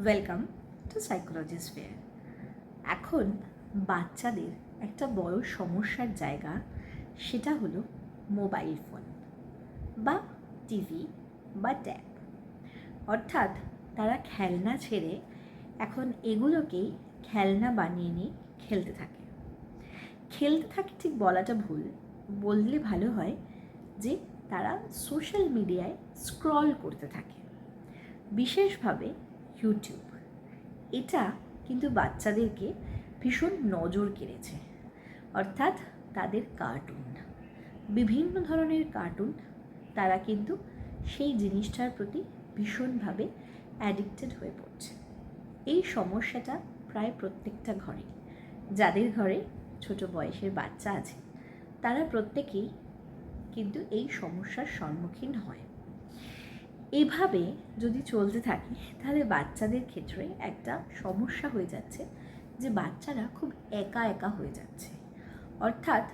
Welcome to psychologist fair এখন বাচ্চাদের একটা বড় সমস্যার জায়গা, সেটা হলো মোবাইল ফোন বা টিভি বা ট্যাব অর্থাৎ তারা খেলনা ছেড়ে এখন এগুলোকেই খেলনা বানিয়ে নিয়ে খেলতে থাকে। খেলতে থাকে ঠিক বলাটা ভুল, বললে ভালো হয় যে তারা সোশ্যাল মিডিয়ায় স্ক্রল করতে থাকে। বিশেষভাবে ইউটিউব এটা কিন্তু বাচ্চাদেরকে ভীষণ নজর কেড়েছে। অর্থাৎ তাদের কার্টুন বিভিন্ন ধরনের কার্টুন তারা কিন্তু সেই জিনিসটার প্রতি ভীষণভাবে অ্যাডিক্টেড হয়ে পড়ছে। এই সমস্যাটা প্রায় প্রত্যেকটা ঘরে। যাদের ঘরে ছোট বয়সের বাচ্চা আছে, তারা প্রত্যেকেই কিন্তু এই সমস্যার সম্মুখীন হয়। এভাবে যদি চলতে থাকে, তাহলে বাচ্চাদের ক্ষেত্রে একটা সমস্যা হয়ে যাচ্ছে যে বাচ্চারা খুব একা একা হয়ে যাচ্ছে। অর্থাৎ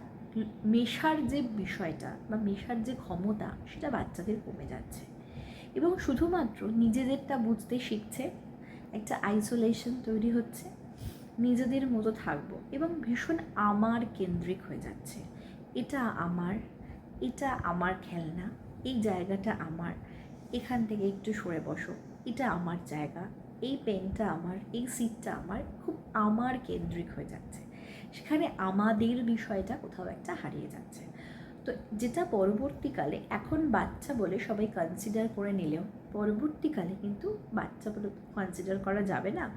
মেশার যে বিষয়টা বা মেশার যে ক্ষমতা, সেটা বাচ্চাদের কমে যাচ্ছে। এবং শুধুমাত্র নিজেদেরটা বুঝতে শিখছে, একটা আইসোলেশন তৈরি হচ্ছে, নিজেদের মতো থাকব এবং ভীষণ আমার কেন্দ্রিক হয়ে যাচ্ছে। এটা আমার এটা আমার খেলনা, এই জায়গাটা আমার এখান থেকে একটু সরে বসো। এটা আমার জায়গা। এই পেনটা আমার, এই সিটটা আমার। খুব আমার কেন্দ্রিক হয়ে যাচ্ছে। সেখানে আমাদের বিষয়টা কোথাও একটা হারিয়ে যাচ্ছে। তো যেটা পরবর্তীকালে, এখন বাচ্চা বলে সবাই কনসিডার করে নিলেও, পরবর্তীকালে কিন্তু বাচ্চা বলে কনসিডার করা যাবে না।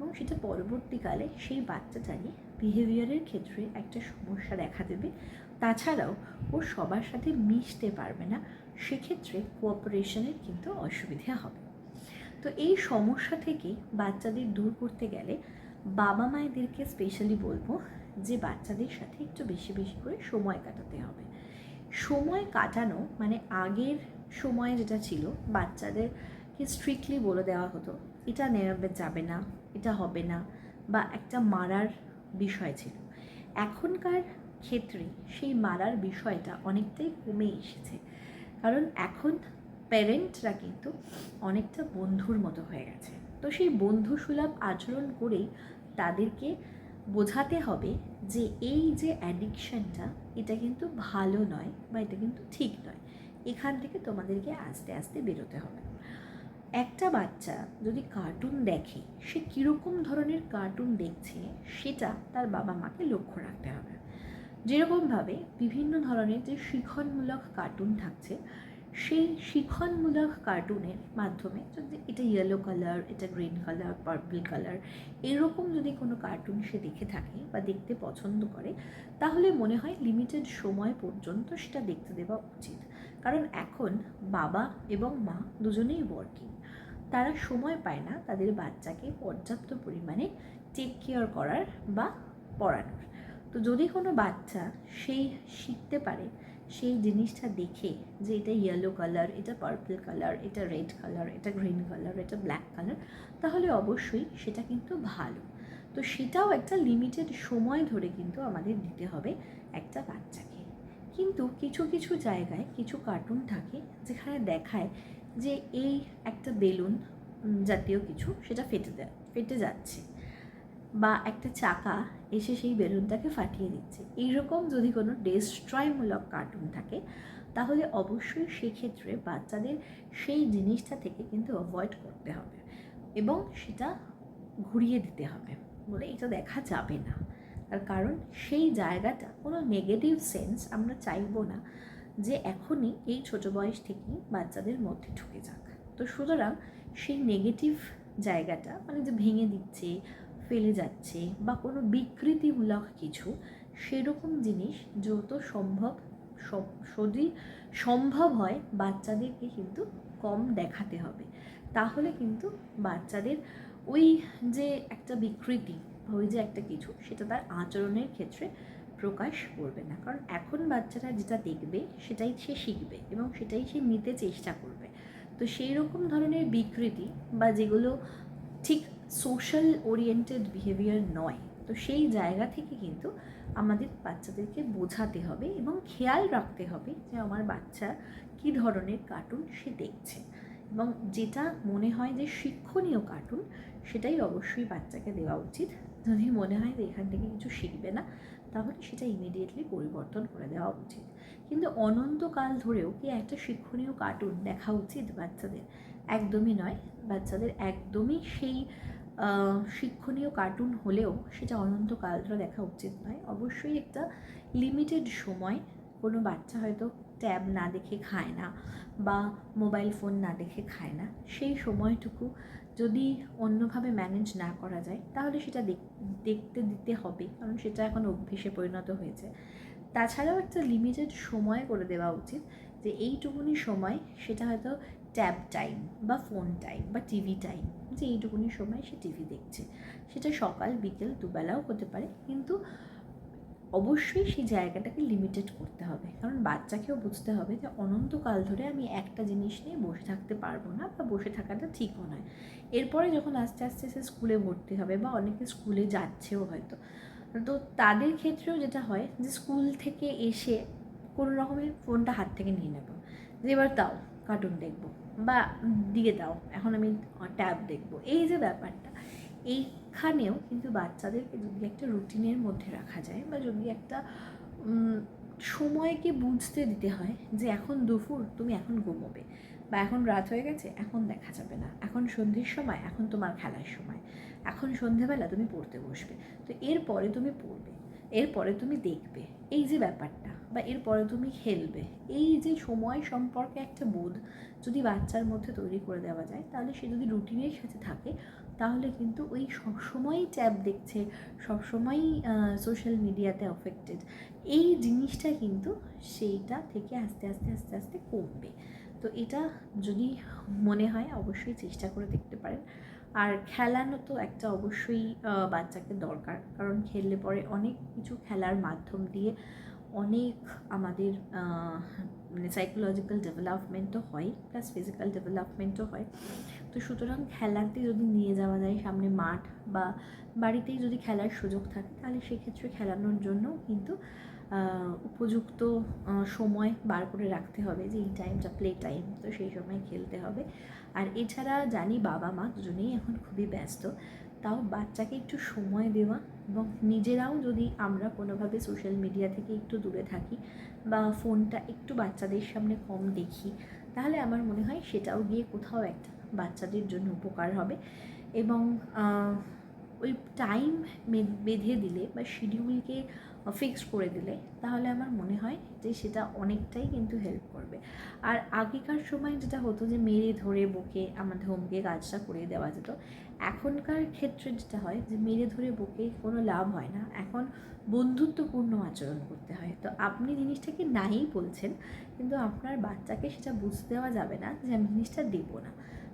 এবং সেটা পরবর্তীকালে সেই বাচ্চাটারই বিহেভিয়ারের ক্ষেত্রে একটা সমস্যা দেখা দেবে। তাছাড়াও ও সবার সাথে মিশতে পারবে না। সেক্ষেত্রে কোঅপারেশনের কিন্তু অসুবিধে হবে। তো এই সমস্যা থেকে বাচ্চাদের দূর করতে গেলে বাবা মায়েদেরকে স্পেশালি বলব যে বাচ্চাদের সাথে একটু বেশি বেশি করে সময় কাটাতে হবে। সময় কাটানো মানে আগের সময় যেটা ছিল, বাচ্চাদেরকে স্ট্রিক্টলি বলে দেওয়া হতো, এটা নেওয়া যাবে না, এটা হবে না বা একটা মারার বিষয় ছিল। এখনকার ক্ষেত্রে সেই মারার বিষয়টা অনেকটাই কমে এসেছে। কারণ এখন প্যারেন্টরা কিন্তু অনেকটা বন্ধুর মতো হয়ে গেছে। তো সেই বন্ধু সুলভ আচরণ করেই তাদেরকে বোঝাতে হবে যে এই যে অ্যাডিকশানটা এটা কিন্তু ভালো নয় বা এটা কিন্তু ঠিক নয়। এখান থেকে তোমাদেরকে আস্তে আস্তে বেরোতে হবে। একটা বাচ্চা যদি কার্টুন দেখে, সে কীরকম ধরনের কার্টুন দেখছে, সেটা তার বাবা মাকে লক্ষ্য রাখতে হবে। যেরকমভাবে বিভিন্ন ধরনের যে শিক্ষণমূলক কার্টুন থাকছে, সেই শিক্ষণমূলক কার্টুনের মাধ্যমে যদি এটা ইয়েলো কালার এটা গ্রিন কালার পার্পল কালার এরকম যদি কোনো কার্টুন সে দেখে থাকে বা দেখতে পছন্দ করে, তাহলে মনে হয় লিমিটেড সময় পর্যন্ত সেটা দেখতে দেওয়া উচিত। কারণ এখন বাবা এবং মা দুজনেই ওয়ার্কিং তারা সময় পায় না তাদের বাচ্চাকে পর্যাপ্ত পরিমাণে টেক কেয়ার করার বা পড়ানোর। তো যদি কোনো বাচ্চা সেই শিখতে পারে সেই জিনিসটা দেখে যে এটা ইয়েলো কালার এটা পার্পল কালার এটা রেড কালার এটা গ্রিন কালার এটা ব্ল্যাক কালার তাহলে অবশ্যই সেটা কিন্তু ভালো। তো সেটাও একটা লিমিটেড সময় ধরে কিন্তু আমাদের দিতে হবে একটা বাচ্চাকে। কিন্তু কিছু কিছু জায়গায় কিছু কার্টুন থাকে যেখানে দেখায় যে এই একটা বেলুন জাতীয় কিছু সেটা ফেটে দেয় ফেটে যাচ্ছে। বা একটা চাকা এসে সেই বেলুনটাকে ফাটিয়ে দিচ্ছে। এইরকম যদি কোনো ডেস্ট্রয়মূলক কার্টুন থাকে, তাহলে অবশ্যই সেক্ষেত্রে বাচ্চাদের সেই জিনিসটা থেকে কিন্তু অ্যাভয়েড করতে হবে এবং সেটা ঘুরিয়ে দিতে হবে বলে এটা দেখা যাবে না। তার কারণ সেই জায়গাটা কোনো নেগেটিভ সেন্স আমরা চাইব না যে এখনই এই ছোটো বয়স থেকেই বাচ্চাদের মধ্যে ঢুকে যাক। তো সুতরাং সেই নেগেটিভ জায়গাটা মানে যে ভেঙে দিচ্ছে ফেলে যাচ্ছে বা কোনো বিকৃতিমূলক কিছু, সেরকম জিনিস যত সম্ভব যদি সম্ভব হয় বাচ্চাদেরকে কিন্তু কম দেখাতে হবে। তাহলে কিন্তু বাচ্চাদের ওই যে একটা বিকৃতি, ওই যে একটা কিছু, সেটা তার আচরণের ক্ষেত্রে প্রকাশ করবে না। কারণ এখন বাচ্চারা যেটা দেখবে, সেটাই সে শিখবে এবং সেটাই সে নিতে চেষ্টা করবে। তো সেই রকম ধরনের বিকৃতি বা যেগুলো ঠিক সোশ্যাল ওরিয়েন্টেড বিহেভিয়ার নয়। তো সেই জায়গা থেকে কিন্তু আমাদের বাচ্চাদেরকে বোঝাতে হবে এবং খেয়াল রাখতে হবে যে আমার বাচ্চা কী ধরনের কার্টুন সে দেখছে। এবং যেটা মনে হয় যে শিক্ষণীয় কার্টুন সেটাই অবশ্যই বাচ্চাকে দেওয়া উচিত। যদি মনে হয় যে এখান থেকে কিছু শিখবে না, তাহলে সেটা ইমিডিয়েটলি পরিবর্তন করে দেওয়া উচিত। কিন্তু অনন্তকাল ধরেও কি একটা শিক্ষণীয় কার্টুন দেখা উচিত বাচ্চাদের? একদমই নয়। বাচ্চাদের একদমই সেই শিক্ষণীয় কার্টুন হলেও সেটা অনন্তকাল ধরে দেখা উচিত নয়। অবশ্যই একটা লিমিটেড সময় কোনো বাচ্চা হয়তো ট্যাব না দেখে খায় না বা মোবাইল ফোন না দেখে খায় না। সেই সময়টুকু যদি অন্যভাবে ম্যানেজ না করা যায়, তাহলে সেটা দেখ- দেখতে দিতে হবে। কারণ সেটা এখন অভ্যেসে পরিণত হয়েছে। তাছাড়াও একটা লিমিটেড সময় করে দেওয়া উচিত যে এইটুকুনি সময় সেটা হয়তো ট্যাব টাইম বা ফোন টাইম বা টিভি টাইম যে এইটুকুনি সময় সে টিভি দেখছে। সেটা সকাল, বিকেল, দুবেলাও হতে পারে কিন্তু অবশ্যই সেই জায়গাটাকে লিমিটেড করতে হবে। কারণ বাচ্চাকেও বুঝতে হবে যে অনন্তকাল ধরে আমি একটা জিনিস নিয়ে বসে থাকতে পারব না বা বসে থাকাটা ঠিকও নয়। এরপরে যখন আস্তে আস্তে সে স্কুলে ভর্তি হবে বা অনেকে স্কুলে যাচ্ছেও হয়তো তো তাদের ক্ষেত্রেও যেটা হয় যে স্কুল থেকে এসে কোনো রকমের ফোনটা হাত থেকে নিয়ে নেব। যে এবার দাও কার্টুন দেখব বা দিয়ে দাও, এখন আমি ট্যাব দেখব। এই যে ব্যাপারটা, এইখানেও কিন্তু বাচ্চাদেরকে যদি একটা রুটিনের মধ্যে রাখা যায় বা যদি একটা সময়কে বুঝতে দিতে হয় যে এখন দুপুর, তুমি এখন ঘুমোবে। বা এখন রাত হয়ে গেছে, এখন দেখা যাবে না। এখন সন্ধ্যের সময়, এখন তোমার খেলার সময়। এখন সন্ধেবেলা তুমি পড়তে বসবে। তো এরপরে তুমি পড়বে, এরপরে তুমি দেখবে। এই যে ব্যাপারটা, বা এরপরে তুমি খেলবে। এই যে সময় সম্পর্কে একটা বোধ যদি বাচ্চার মধ্যে তৈরি করে দেওয়া যায়, তাহলে সে যদি রুটিনের সাথে থাকে, তাহলে কিন্তু ওই সবসময়ই ট্যাব দেখছে, সবসময়ই সোশ্যাল মিডিয়াতে অফেক্টেড এই জিনিসটা কিন্তু সেইটা থেকে আস্তে আস্তে আস্তে আস্তে কমবে। তো এটা যদি মনে হয়, অবশ্যই চেষ্টা করে দেখতে পারেন। আর খেলানো তো একটা অবশ্যই বাচ্চাকে দরকার। কারণ খেললে পরে অনেক কিছু খেলার মাধ্যম দিয়ে অনেক আমাদের মানে সাইকোলজিক্যাল ডেভেলপমেন্টও হয় প্লাস ফিজিক্যাল ডেভেলপমেন্টও হয়। তো সুতরাং খেলাতে যদি নিয়ে যাওয়া যায় সামনে মাঠ বা বাড়িতেই যদি খেলার সুযোগ থাকে, তাহলে সেক্ষেত্রে খেলানোর জন্য কিন্তু উপযুক্ত সময় বার করে রাখতে হবে যে এই টাইমটা প্লে টাইম তো সেই সময় খেলতে হবে। আর এছাড়া জানি বাবা মা দুজনেই এখন খুবই ব্যস্ত, তাও বাচ্চাকে একটু সময় দেওয়া এবং নিজেরাও যদি আমরা কোনোভাবে সোশ্যাল মিডিয়া থেকে একটু দূরে থাকি বা ফোনটা একটু বাচ্চাদের সামনে কম দেখি, তাহলে আমার মনে হয় সেটাও গিয়ে কোথাও একটা বাচ্চাদের জন্য উপকার হবে। এবং ওই টাইম বেঁধে দিলে বা শিডিউলকে ফিক্স করে দিলে, তাহলে আমার মনে হয় যে সেটা অনেকটাই কিন্তু হেল্প করবে। আর আগেকার সময় যেটা হতো যে মেরে ধরে বকে আমাদের হোমকে কাজটা করিয়ে দেওয়া যেত, এখনকার ক্ষেত্রে যেটা হয় যে মেরে ধরে বকে কোনো লাভ হয় না। এখন বন্ধুত্বপূর্ণ আচরণ করতে হয়। তো আপনি জিনিসটাকে নাই বলছেন, কিন্তু আপনার বাচ্চাকে সেটা বুঝতে দেওয়া যাবে না যে আমি জিনিসটা দেবো না।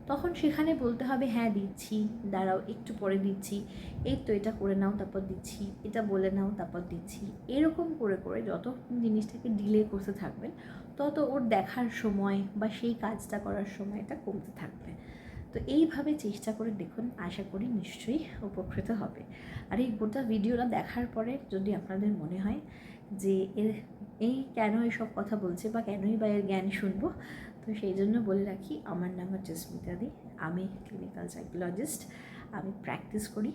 তখন সেখানে বলতে হবে হ্যাঁ দিচ্ছি, দাঁড়াও, একটু পরে দিচ্ছি। এই তো এটা করে নাও, তারপর দিচ্ছি, এটা বলে নাও, তারপর দিচ্ছি। এরকম করে করে যত জিনিসটাকে ডিলে করতে থাকবেন, তত ওর দেখার সময় বা সেই কাজটা করার সময়টা কমতে থাকবে। তো এইভাবে চেষ্টা করে দেখুন, আশা করি নিশ্চয়ই উপকৃত হবে। আর এই গোটা ভিডিওটা দেখার পরে যদি আপনাদের মনে হয় যে এর এই কেন এসব কথা বলছে বা কেনই বা এর জ্ঞান শুনব তো সেই জন্য বলে রাখি, আমার নাম হচ্ছে স্মিতা দে। আমি ক্লিনিক্যাল সাইকোলজিস্ট আমি প্র্যাকটিস করি।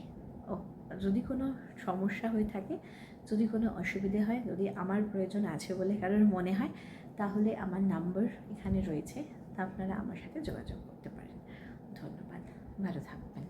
ও, যদি কোনো সমস্যা হয়ে থাকে, যদি কোনো অসুবিধে হয়, যদি আমার প্রয়োজন আছে বলে কারোর মনে হয়, তাহলে আমার নাম্বার এখানে রয়েছে। তা আপনারা আমার সাথে যোগাযোগ করতে পারেন। ধন্যবাদ। ভালো থাকবেন।